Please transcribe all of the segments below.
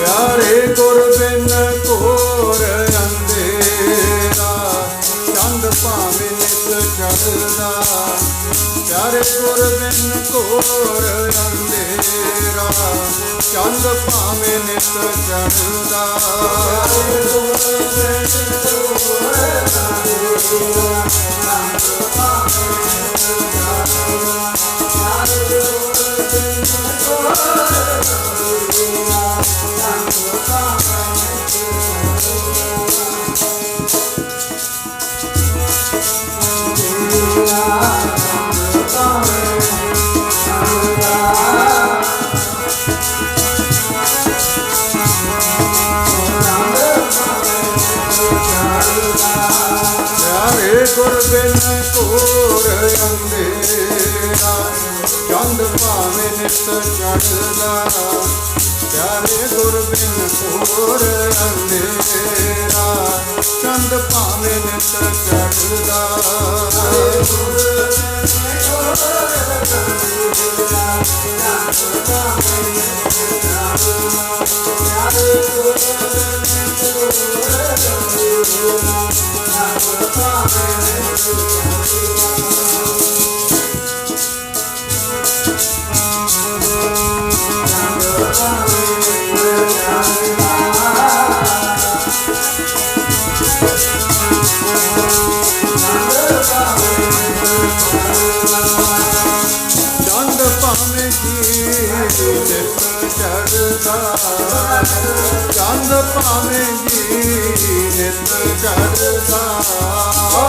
ਪਿਆਰੇ ਗੁਰ ਬਿਨ ਘੋਰ ਅੰਧੇਰਾ, ਚੰਦ ਭਾਵੇਂ ਨਿਤ ਚੜਦਾ ਪਿਆਰੇ ਗੁਰ ਬਿਨ ਘੋਰ ਅੰਧੇਰਾ, ਚੰਦ ਭਾਵੇਂ ਨਿਤ ਚੜਦਾ ਪਿਆਰੇ ਗੁਰ ਬਿਨ ਕੋਰ ਅੰਧੇਰਾ ਚੰਦ ਭਾਵੇਂ ਨਿਤ ਚੜਦਾ ਪਿਆਰੇ ਗੁਰ ਬਿਨ ਘੋਰ ਅੰਧੇਰਾ ਚੰਦ ਭਾਵੇਂ ਨਿਤ ਚੜਦਾ ਚੰਦ ਭਾਵੇਂ ਨਿਤ ਚੜਦਾ ਚੰਦ ਭਾਵੇਂ ਜੀ ਨਿਤ ਚੜਦਾ ਚੰਦ ਚੰਦ ਭਾਵੇਂ ਜੀ ਨਿਤ ਚੜਦਾ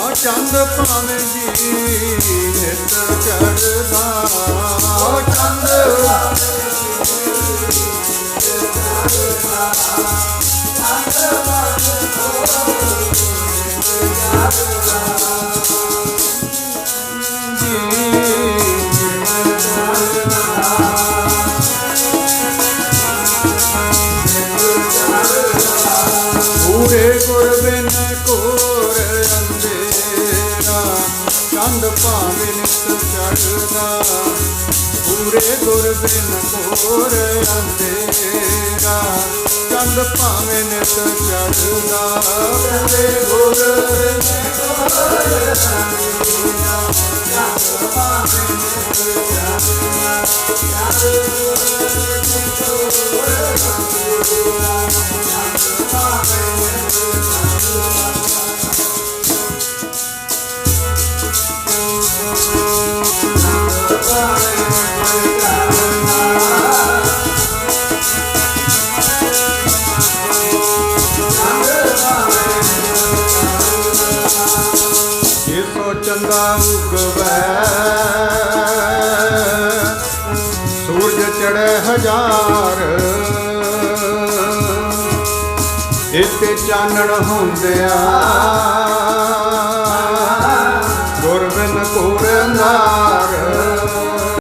ਆ ਚੰਦ ਭਾਵੇਂ ਜੀ ਨਿਤ ਚੜਦਾ। ਆ ਚੰਦ ਪੂਰੇ ਬਿਨ ਘੋਰ ਅੰਧੇਰਾ, ਚੰਦ ਭਾਵੇਂ ਨਿਤ ਚੜਦਾ ਪੂਰੇ ਗੁਰ ਬਿਨ ਘੋਰ ਅੰਧੇਰਾ, ਚੰਦ ਭਾਵੇਂ ਨਿਤ ਚੜਦਾ ਪੂਰੇ ਗੁਰ ਬਿਨ ਜਿਸੋ ਚੰਗਾ ਉਗਵੈ। ਸੂਰਜ ਚੜ੍ਹੇ ਹਜ਼ਾਰ। ਇਤੇ ਚਾਨਣ ਹੁੰਦਿਆ